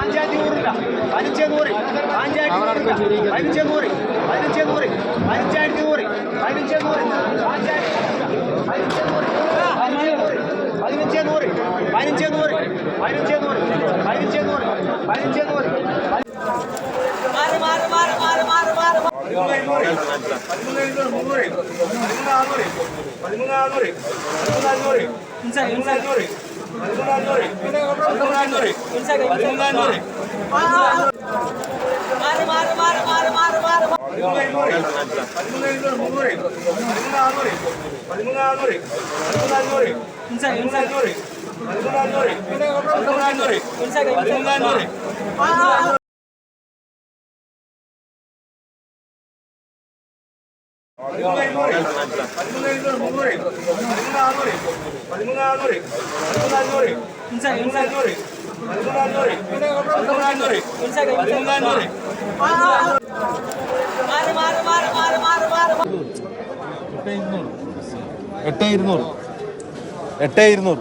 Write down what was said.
പാഞ്ചാറ്റി നൂറില്ല പതിനഞ്ച് നൂറ് നൂറില്ല പതിനഞ്ച് നൂറ് പതിനഞ്ച് നൂറ് പതിനഞ്ചായിരത്തി നൂറ് പതിനഞ്ച് നൂറ് പാഞ്ചാറ്റി പതിനഞ്ച് നൂറ് പതിനഞ്ച് നൂറ് പതിനഞ്ച് നൂറ് പതിനഞ്ച് നൂറ് പതിനഞ്ച് നൂറ് പതിനഞ്ച് നൂറ് മാറി മാറി മാറി മാറി മാറി മാറി മാറി പതിമൂന്നായിരത്തി പതിമൂന്നായിരത്തി മുന്നൂറ് പതിമൂന്നായിരത്തി മുന്നൂറ് പതിമൂന്നാന്നൂറ് എട്ട് ഇരുന്നൂറ് എട്ട് ഇരുന്നൂറ്